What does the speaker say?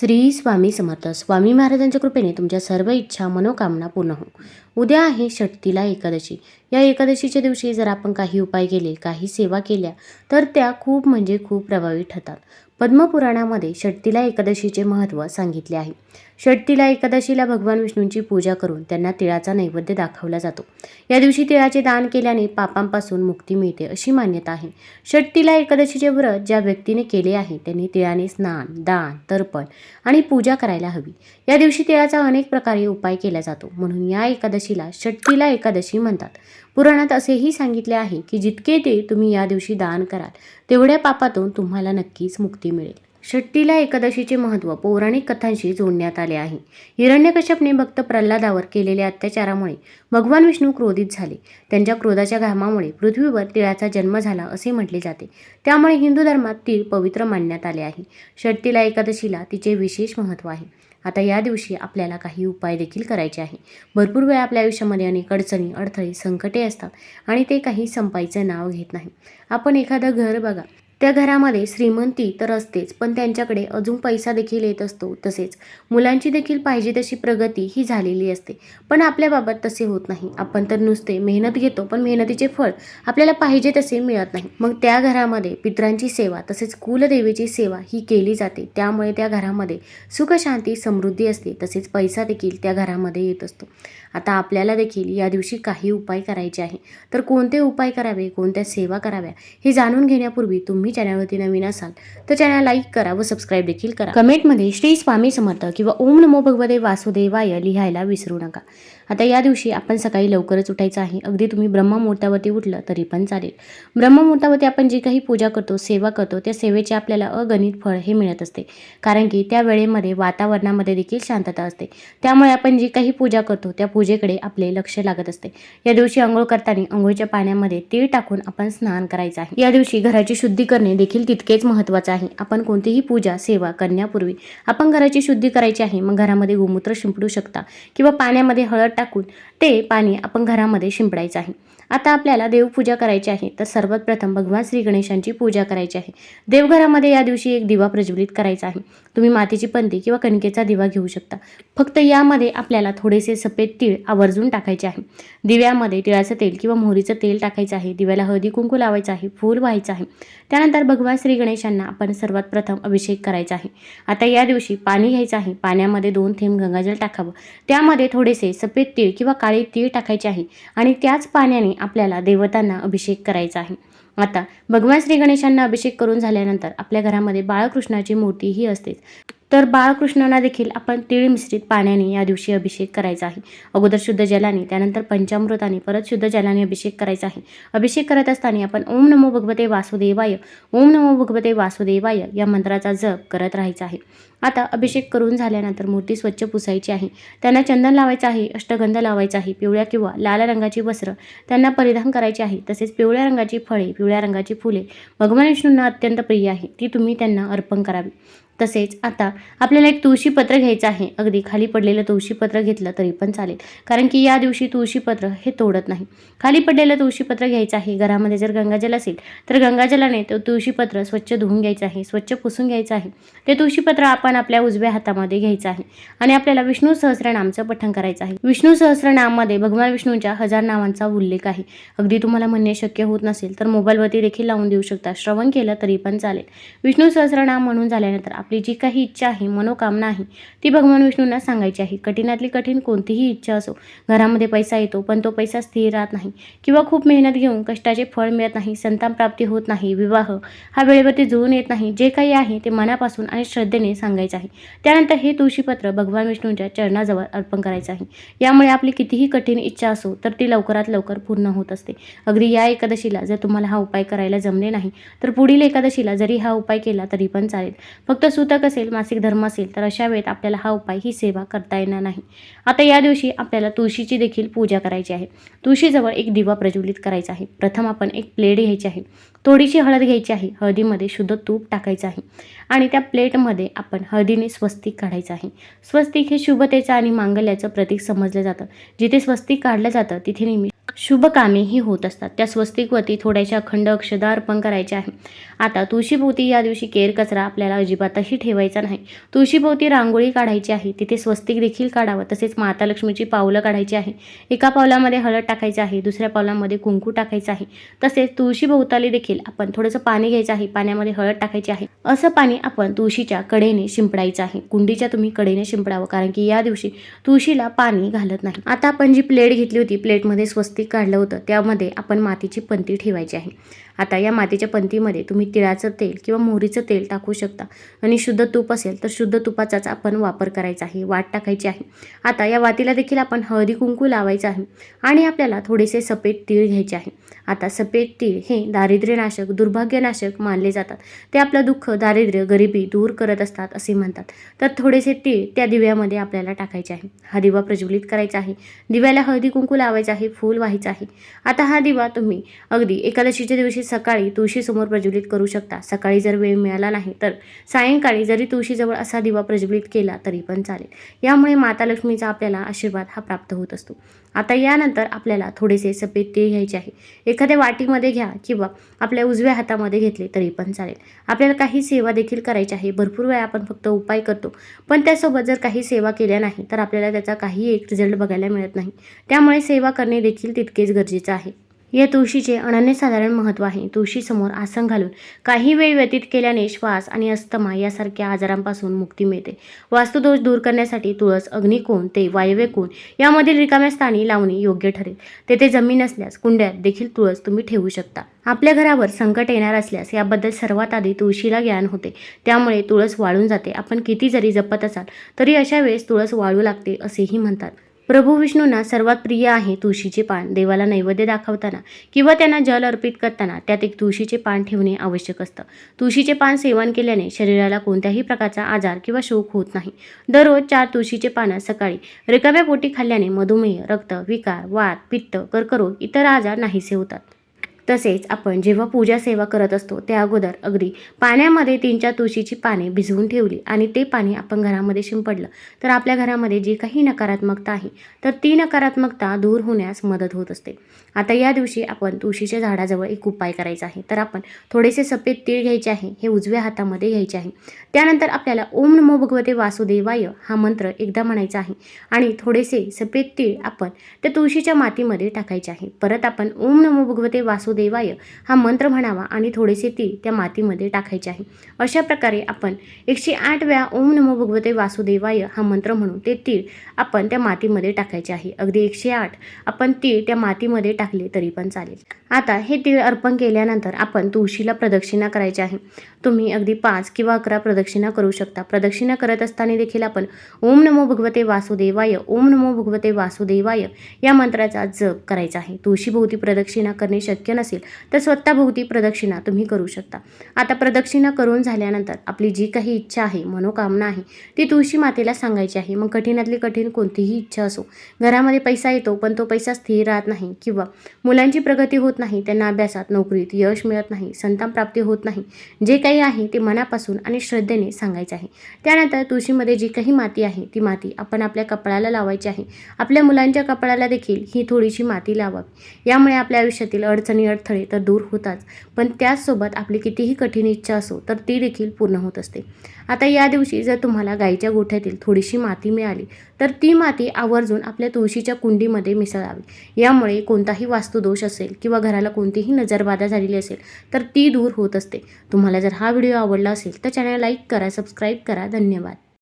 श्री स्वामी समर्थ. स्वामी महाराजांच्या कृपेने तुमच्या सर्व इच्छा मनोकामना पूर्ण हो उद्या आहे षटतीला एकादशी. या एकादशीच्या दिवशी जर आपण काही उपाय केले काही सेवा केल्या तर त्या खूप म्हणजे खूप प्रभावी ठरतात. पद्मपुराणामध्ये षटतीला एकादशीचे महत्त्व सांगितले आहे. षटतीला एकादशीला भगवान विष्णूंची पूजा करून त्यांना तिळाचा नैवेद्य दाखवला जातो. या दिवशी तिळाचे दान केल्याने पापांपासून मुक्ती मिळते अशी मान्यता आहे. षटतीला एकादशीचे व्रत ज्या व्यक्तीने केले आहे त्यांनी तिळाने स्नान दान तर्पण आणि पूजा करायला हवी. या दिवशी तिळाचा अनेक प्रकारे उपाय केला जातो. म्हणून या एकादशीला षटतीला एकादशी म्हणतात. पुराणात असेही सांगितले आहे की जितके ते तुम्ही या दिवशी दान कराल तेवढ्या पापातून तुम्हाला नक्कीच मुक्ती मिळेल. षट्टीला एकादशीचे महत्त्व पौराणिक कथांशी जोडण्यात आले आहे. हिरण्यकश्यपने भक्त प्रल्हादावर केलेल्या अत्याचारामुळे भगवान विष्णू क्रोधित झाले. त्यांच्या क्रोधाच्या घामामुळे पृथ्वीवर तिळाचा जन्म झाला असे म्हटले जाते. त्यामुळे हिंदू धर्मात तीळ पवित्र मानण्यात आले आहे. षट्टीला एकादशीला तिचे विशेष महत्त्व आहे. आता या दिवशी आपल्याला काही उपाय देखील करायचे आहे. भरपूर वेळा आपल्या आयुष्यामध्ये अनेक अडचणी अडथळे संकटे असतात आणि ते काही संपायचं नाव घेत नाही. आपण एखादं घर बघा. त्या घरामध्ये श्रीमंती तर असतेच पण त्यांच्याकडे अजून पैसा देखील येत असतो तसेच. मुलांची देखील पाहिजे तशी प्रगती ही झालेली असते. पण आपल्याबाबत तसे होत नाही. आपण तर नुसते मेहनत घेतो पण मेहनतीचे फळ आपल्याला पाहिजे तसे मिळत नाही. मग त्या घरामध्ये पित्रांची सेवा तसेच कुलदेवीची सेवा ही केली जाते. त्यामुळे त्या घरामध्ये सुखशांती समृद्धी असते. तसेच पैसा देखील त्या घरामध्ये येत असतो. आता आपल्याला देखील या दिवशी काही उपाय करायचे आहे. तर कोणते उपाय करावे? कोणत्या सेवा कराव्या? हे जाणून घेण्यापूर्वी तुम्ही चॅनलवरती नवीन असाल तर चॅनल लाईक करा व सबस्क्राईब देखील करा. कमेंटमध्ये श्री स्वामी समर्थ किंवा ओम नमो भगवते वासुदेवाय लिहायला विसरू नका. आता या दिवशी आपण सकाळी लवकरच उठायचं आहे. अगदी तुम्ही ब्रह्ममुहूर्तावरती उठलं तरी पण चालेल. ब्रह्ममुहूर्तावरती आपण जी काही पूजा करतो सेवा करतो त्या सेवेचे आपल्याला अगणित फळ हे मिळत असते. कारण की त्या वेळेमध्ये वातावरणामध्ये देखील शांतता असते. त्यामुळे आपण जी काही पूजा करतो त्या पूजेकडे आपले लक्ष लागत असते. या दिवशी आंघोळ करताना आंघोळीच्या पाण्यामध्ये तीळ टाकून आपण स्नान करायचं आहे. या दिवशी घराची शुद्धी करणे देखील तितकेच महत्त्वाचं आहे. आपण कोणतीही पूजा सेवा करण्यापूर्वी आपण घराची शुद्धी करायची आहे. मग घरामध्ये गोमूत्र शिंपडू शकता किंवा पाण्यामध्ये हळद टाकून ते पाणी आपण घरामध्ये शिंपडायचं आहे. आता आपल्याला देवपूजा करायची आहे. तर सर्वात प्रथम भगवान श्री गणेशांची पूजा करायची आहे. देवघरामध्ये या दिवशी एक दिवा प्रज्वलित करायचा आहे. तुम्ही मातीची पंती किंवा कणकेचा दिवा घेऊ शकता. फक्त यामध्ये आपल्याला थोडेसे सफेद तीळ आवर्जून टाकायचे आहे. दिव्यामध्ये तिळाचं तेल किंवा मोहरीचं तेल टाकायचं आहे. दिव्याला हळदी कुंकू लावायचं आहे. फूल व्हायचं आहे. त्यानंतर भगवान श्री गणेशांना आपण सर्वात प्रथम अभिषेक करायचा आहे. आता या दिवशी पाणी घ्यायचं आहे. पाण्यामध्ये दोन थेंब गंगाजल टाकावं. त्यामध्ये थोडेसे सफेद तीळ किंवा काळे तीळ टाकायचे आहे. आणि त्याच पाण्याने आपल्याला देवतांना अभिषेक करायचा आहे. आता भगवान श्री गणेशांना अभिषेक करून झाल्यानंतर आपल्या घरामध्ये बाळकृष्णाची मूर्ती ही असतेच. तर बाळकृष्णांना देखील आपण तीळ मिश्रित पाण्याने या दिवशी अभिषेक करायचा आहे. अगोदर शुद्ध जलाने त्यानंतर पंचामृताने परत शुद्ध जलाने अभिषेक करायचा आहे. अभिषेक करत असताना आपण ओम नमो भगवते वासुदेवाय ओम नमो भगवते वासुदेवाय या मंत्राचा जप करत राहायचा आहे. आता अभिषेक करून झाल्यानंतर मूर्ती स्वच्छ पुसायची आहे. त्यांना चंदन लावायचं आहे अष्टगंध लावायचा आहे पिवळ्या किंवा लाल रंगाची वस्त्र त्यांना परिधान करायची आहे. तसेच पिवळ्या रंगाची फळे पिवळ्या रंगाची फुले. भगवान विष्णूंना अत्यंत प्रिय आहे. ती तुम्ही त्यांना अर्पण करावी. तसेच आता आपल्याला एक तुळशीपत्र घ्यायचं आहे. अगदी खाली पडलेलं तुळशीपत्र घेतलं तरी पण चालेल. कारण की या दिवशी तुळशीपत्र हे तोडत नाही. खाली पडलेलं तुळशीपत्र घ्यायचं आहे. घरामध्ये जर गंगाजल असेल तर गंगाजलाने तो तुळशीपत्र स्वच्छ धुवून घ्यायचं आहे. स्वच्छ पुसून घ्यायचं आहे. ते तुळशीपत्र आपण आपल्या उजव्या हातामध्ये घ्यायचं आहे. आणि आपल्याला विष्णू सहस्रनामचं पठण करायचं आहे. विष्णू सहस्रनाममध्ये भगवान विष्णूंच्या हजार नावांचा उल्लेख आहे. अगदी तुम्हाला म्हणणे शक्य होत नसेल तर मोबाईलवरती देखील लावून देऊ शकता. श्रवण केलं तरी पण चालेल. विष्णू सहस्रनाम म्हणून झाल्यानंतर आपली जी काही इच्छा आहे मनोकामना आहे ती भगवान विष्णूंना सांगायची आहे. कठीणातली कठीण कोणतीही इच्छा असो घरामध्ये पैसा येतो पण तो पैसा स्थिर राहत नाही किंवा खूप मेहनत घेऊन कष्टाचे फळ मिळत नाही संतान प्राप्ती होत नाही विवाह हा वेळेवरती जुळून येत नाही जे काही आहे ते मनापासून आणि श्रद्धेने सांगायचं आहे. त्यानंतर हे तुळशीपत्र भगवान विष्णूंच्या चरणाजवळ अर्पण करायचं आहे. यामुळे आपली कितीही कठीण इच्छा असो तर ती लवकरात लवकर पूर्ण होत असते. अगदी या एकादशीला जर तुम्हाला हा उपाय करायला जमले नाही तर पुढील एकादशीला जरी हा उपाय केला तरी पण चालेल. फक्त सुतक असेल मासिक धर्म असेल तर अशा वेळेत आपल्याला हा उपाय ही सेवा करता येणार नाही. आता या दिवशी आपल्याला तुळशीची देखील पूजा करायची आहे. तुळशीजवळ एक दिवा प्रज्वलित करायचा आहे. प्रथम आपण एक प्लेट घ्यायची आहे. थोडीशी हळद घ्यायची आहे. हळदीमध्ये शुद्ध तूप टाकायचं आहे. आणि त्या प्लेटमध्ये आपण हळदीने स्वस्तिक काढायचं आहे. स्वस्तिक हे शुभतेचं आणि मांगल्याचं प्रतीक समजलं जातं. जिथे स्वस्तिक काढलं जातं तिथे नेहमी शुभ कामेही होत असतात. त्या स्वस्तिकवरती थोड्याशा अखंड अक्षदा अर्पण करायच्या आहे आता तुळशीभोवती या दिवशी केर कचरा आपल्याला अजिबातही ठेवायचा नाही. तुळशीभोवती रांगोळी काढायची आहे. तिथे स्वस्तिक देखील काढावं. तसेच माता लक्ष्मीची पावलं काढायची आहे. एका पावलामध्ये हळद टाकायचं आहे. दुसऱ्या पावलामध्ये कुंकू टाकायचं आहे. तसेच तुळशी भोवताली देखील आपण थोडंसं पाणी घ्यायचं आहे. पाण्यामध्ये हळद टाकायची आहे. असं पाणी आपण तुळशीच्या कडेने शिंपडायचं आहे. कुंडीच्या तुम्ही कडेने शिंपडावं. कारण की या दिवशी तुळशीला पाणी घालत नाही. आता आपण जी प्लेट घेतली होती प्लेटमध्ये स्वस्तिक काढलं होतं. त्यामध्ये आपण मातीची पंती ठेवायची आहे. आता या मातीच्या पंतीमध्ये तुम्ही तिळाचं तेल किंवा मोहरीचं तेल टाकू शकता. आणि शुद्ध तूप असेल तर शुद्ध तुपाचाच आपण वापर करायचा आहे वाट टाकायची आहे. आता या वातीला देखील आपण हळदी कुंकू लावायचं आहे. आणि आपल्याला थोडेसे सफेद तीळ घ्यायचे आहे. आता सफेद तीळ हे दारिद्र्यनाशक दुर्भाग्यनाशक मानले जातात. ते आपलं दुःख दारिद्र्य गरिबी दूर करत असतात असे म्हणतात. तर थोडेसे तीळ त्या दिव्यामध्ये आपल्याला टाकायचे आहे. हा दिवा प्रज्वलित करायचा आहे. दिव्याला हळदी कुंकू लावायचं आहे फूल व्हायचं आहे. आता हा दिवा तुम्ही अगदी एकादशीच्या दिवशी सकाळी तुळशीसमोर प्रज्वलित करू शकता. सकाळी जर वेळ मिळाला नाही तर सायंकाळी जरी तुळशीजवळ असा दिवा प्रज्वलित केला तरी पण चालेल. यामुळे माता लक्ष्मीचा आपल्याला आशीर्वाद हा प्राप्त होत असतो. आता यानंतर आपल्याला थोडेसे सफेद तीळ घ्यायचे आहे. एखाद्या वाटीमध्ये घ्या किंवा आपल्या उजव्या हातामध्ये घेतले तरी पण चालेल. आपल्याला काही सेवा देखील करायची आहे. भरपूर वेळा आपण फक्त उपाय करतो. पण त्यासोबत जर काही सेवा केल्या नाही तर आपल्याला त्याचा काही एक रिझल्ट बघायला मिळत नाही. त्यामुळे सेवा करणे देखील तितकेच गरजेचं आहे. या तुळशीचे अनन्यसाधारण महत्त्व आहे. तुळशीसमोर आसन घालून काही वेळ व्यतीत केल्याने श्वास आणि अस्थमा यासारख्या आजारांपासून मुक्ती मिळते. वास्तुदोष दूर करण्यासाठी तुळस अग्निकोण ते वायव्य कोण यामधील रिकाम्या स्थानी लावणे योग्य ठरेल. तेथे जमीन असल्यास कुंड्यात देखील तुळस तुम्ही ठेवू शकता. आपल्या घरावर संकट येणार असल्यास याबद्दल सर्वात आधी तुळशीला ज्ञान होते. त्यामुळे तुळस वाळून जाते. आपण किती जरी जपत असाल तरी अशा वेळेस तुळस वाळू लागते असेही म्हणतात. प्रभू विष्णूंना सर्वात प्रिय आहे तुळशीचे पान. देवाला नैवेद्य दाखवताना किंवा त्यांना जल अर्पित करताना त्यात एक तुळशीचे पान ठेवणे आवश्यक असतं. तुळशीचे पान सेवन केल्याने शरीराला कोणत्याही प्रकारचा आजार किंवा शोक होत नाही. दररोज चार तुळशीचे पानं सकाळी रिकाम्या पोटी खाल्ल्याने मधुमेह रक्त विकार वात पित्त कर्करोग इतर आजार नाहीसे होतात. तसेच आपण जेव्हा पूजा सेवा करत असतो त्या अगोदर अगदी पाण्यामध्ये तीन चार तुळशीची पाने भिजवून ठेवली आणि ते पाणी आपण घरामध्ये शिंपडलं तर आपल्या घरामध्ये जी काही नकारात्मकता आहे तर ती नकारात्मकता दूर होण्यास मदत होत असते. आता या दिवशी आपण तुळशीच्या झाडाजवळ एक उपाय करायचा आहे. तर आपण थोडेसे सफेद तीळ घ्यायचे आहे हे उजव्या हातामध्ये घ्यायचे आहे. त्यानंतर आपल्याला ओम नमो भगवते वासुदेवाय हा मंत्र एकदा म्हणायचा आहे आणि थोडेसे सफेद तीळ आपण त्या तुळशीच्या मातीमध्ये टाकायचे आहे. परत आपण ओम नमो भगवते वासुदेवाय हा मंत्र म्हणावा आणि थोडेसे ती त्या मातीमध्ये टाकायचे आहे. अशा प्रकारे आपण एकशे आठ वेळा ओम नमो भगवते वासुदेवाय हा मंत्र म्हणून ते तीळ आपण त्या मातीमध्ये टाकायचे आहे. अगदी एकशे आठ आपण तीळ त्या मातीमध्ये टाकले तरी पण चालेल. आता हे तीळ अर्पण केल्यानंतर आपण तुळशीला प्रदक्षिणा करायची आहे. तुम्ही अगदी पाच किंवा अकरा प्रदक्षिणा करू शकता. प्रदक्षिणा करत असताना देखील आपण ओम नमो भगवते वासुदेवाय ओम नमो भगवते वासुदेवाय या मंत्राचा जप करायचा आहे. तुळशीभोवती प्रदक्षिणा करणे शक्य नसेल तर स्वतःभोवती प्रदक्षिणा तुम्ही करू शकता. आता प्रदक्षिणा करून झाल्यानंतर आपली जी काही इच्छा आहे मनोकामना आहे ती तुळशी मातेला सांगायची आहे. मग कठीणातली कठीण कोणतीही इच्छा असो घरामध्ये पैसा येतो पण तो पैसा स्थिर राहत नाही किंवा मुलांची प्रगती होत नाही त्यांना अभ्यासात नोकरीत यश मिळत नाही संतान प्राप्ती होत नाही. जे काही आहे ते मनापासून आणि श्रद्धेने सांगायचं आहे. त्यानंतर तुळशीमध्ये जी काही माती आहे ती माती आपण आपल्या कपाळाला लावायची आहे. आपल्या मुलांच्या कपाळाला देखील ही थोडीशी माती लावावी. यामुळे आपल्या आयुष्यातील अडचणी अडथळे तर दूर होतात पण त्याचसोबत आपली कितीही कठीण इच्छा असो तर ती देखील पूर्ण होत असते. आता या दिवशी जर तुम्हाला गाईच्या गोठ्यातील थोडीशी माती मिळाली तर ती माती आवर्जून आपल्या तुळशीच्या कुंडीमध्ये मिसळावी. यामुळे कोणताही वास्तुदोष असेल किंवा घराला कोणतीही नजरबाधा झालेली असेल तर ती दूर होत असते. तुम्हाला जर हा व्हिडिओ आवडला असेल तर चॅनल लाईक करा सबस्क्राईब करा. धन्यवाद.